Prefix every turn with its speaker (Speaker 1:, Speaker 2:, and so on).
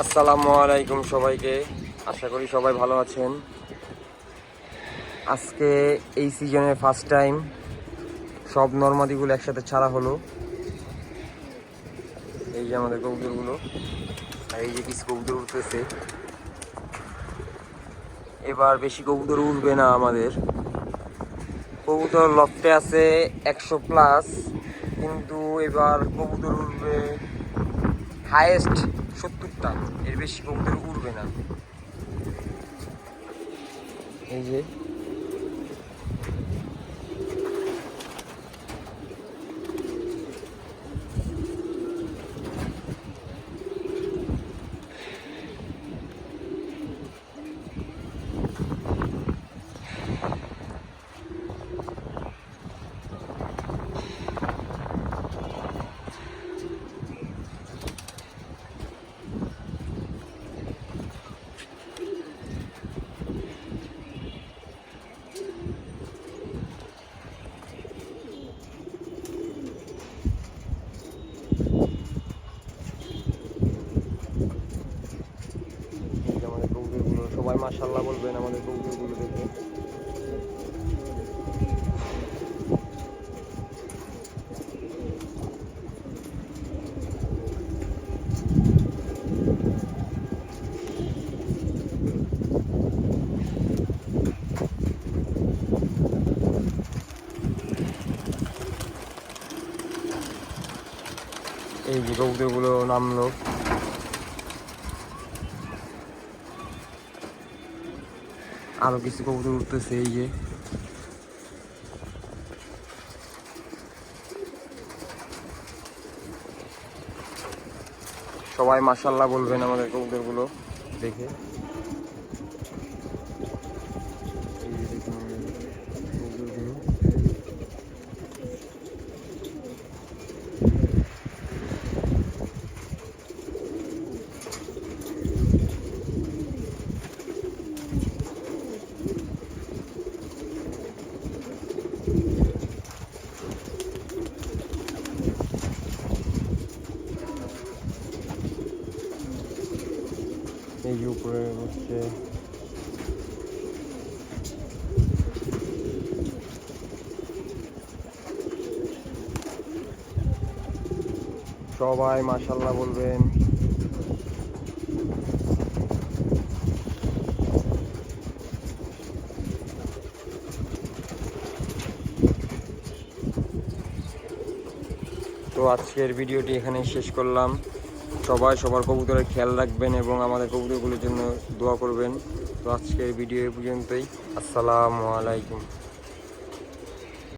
Speaker 1: আসসালামু আলাইকুম সবাইকে। আশা করি সবাই ভালো আছেন। আজকে এই সিজনে ফার্স্ট টাইম সব নর্মাদিগুলো একসাথে ছাড়া হলো। এই যে আমাদের কবুতরগুলো, আর এই যে কিছু কবুতর উঠতেছে। এবার বেশি কবুতর উঠবে না আমাদের। কবুতর লফটে আছে একশো প্লাস কিন্তু এবার কবুতর উঠবে হায়েস্ট সত্তরটা এর বেশি কবুতর উড়বে না। এই যে এই যে আমাদের মাশাল্লাহ বলবেন আমাদের কবুতরগুলো দেখে। এই যে নামলো। আরও কিছু কবুতর উঠতেছে এই যে। সবাই মাসাল্লাহ বলবেন আমাদের কবুতরগুলো দেখে এই যে দেখুন আমাদের কবুতরগুলো। এই উপরে হচ্ছে সবাই মাশাল্লাহ বলবেন তো আজকের ভিডিওটি এখানেই শেষ করলাম। সবাই সবার কবুতরের খেয়াল রাখবেন এবং আমাদের কবুতরগুলোর জন্য দোয়া করবেন। তো আজকের ভিডিও এ পর্যন্তই। আসসালামু আলাইকুম।